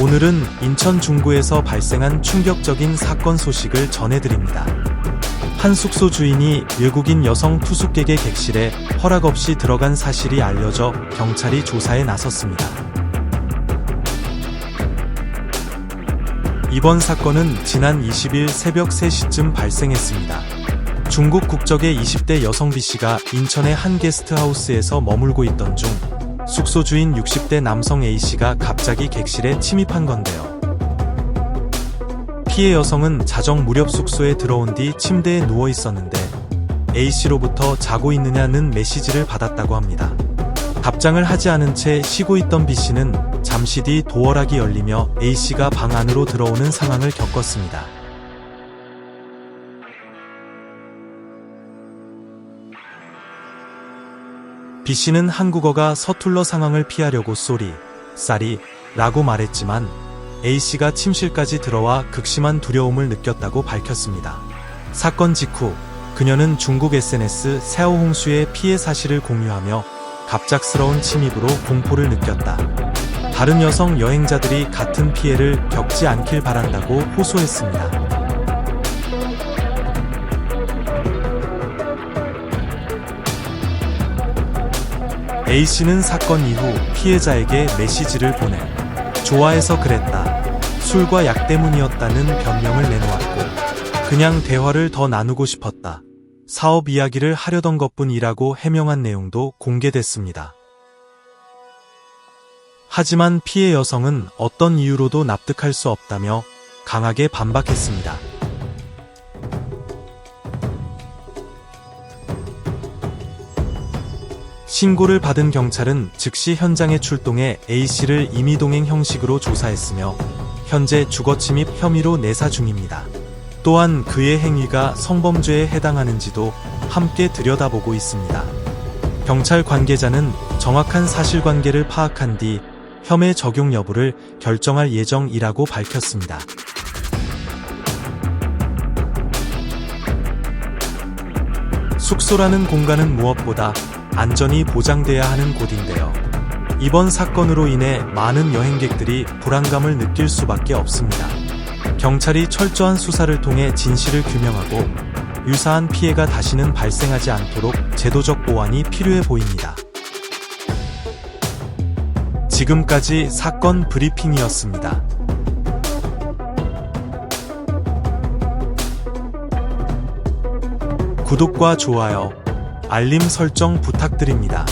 오늘은 인천 중구에서 발생한 충격적인 사건 소식을 전해드립니다. 한 숙소 주인이 외국인 여성 투숙객의 객실에 허락 없이 들어간 사실이 알려져 경찰이 조사에 나섰습니다. 이번 사건은 지난 20일 새벽 3시쯤 발생했습니다. 중국 국적의 20대 여성 B씨가 인천의 한 게스트하우스에서 머물고 있던 중 숙소 주인 60대 남성 A씨가 갑자기 객실에 침입한 건데요. 피해 여성은 자정 무렵 숙소에 들어온 뒤 침대에 누워 있었는데 A씨로부터 자고 있느냐는 메시지를 받았다고 합니다. 답장을 하지 않은 채 쉬고 있던 B씨는 잠시 뒤 도어락이 열리며 A씨가 방 안으로 들어오는 상황을 겪었습니다. B씨는 한국어가 서툴러 상황을 피하려고 쏘리, 쌀이 라고 말했지만 A씨가 침실까지 들어와 극심한 두려움을 느꼈다고 밝혔습니다. 사건 직후 그녀는 중국 SNS 새오홍수의 피해 사실을 공유하며 갑작스러운 침입으로 공포를 느꼈다. 다른 여성 여행자들이 같은 피해를 겪지 않길 바란다고 호소했습니다. A씨는 사건 이후 피해자에게 메시지를 보내 좋아해서 그랬다. 술과 약 때문이었다는 변명을 내놓았고 그냥 대화를 더 나누고 싶었다. 사업 이야기를 하려던 것뿐이라고 해명한 내용도 공개됐습니다. 하지만 피해 여성은 어떤 이유로도 납득할 수 없다며 강하게 반박했습니다. 신고를 받은 경찰은 즉시 현장에 출동해 A씨를 임의동행 형식으로 조사했으며 현재 주거침입 혐의로 내사 중입니다. 또한 그의 행위가 성범죄에 해당하는지도 함께 들여다보고 있습니다. 경찰 관계자는 정확한 사실관계를 파악한 뒤 혐의 적용 여부를 결정할 예정이라고 밝혔습니다. 숙소라는 공간은 무엇보다 안전이 보장돼야 하는 곳인데요. 이번 사건으로 인해 많은 여행객들이 불안감을 느낄 수밖에 없습니다. 경찰이 철저한 수사를 통해 진실을 규명하고 유사한 피해가 다시는 발생하지 않도록 제도적 보완이 필요해 보입니다. 지금까지 사건 브리핑이었습니다. 구독과 좋아요, 알림 설정 부탁드립니다.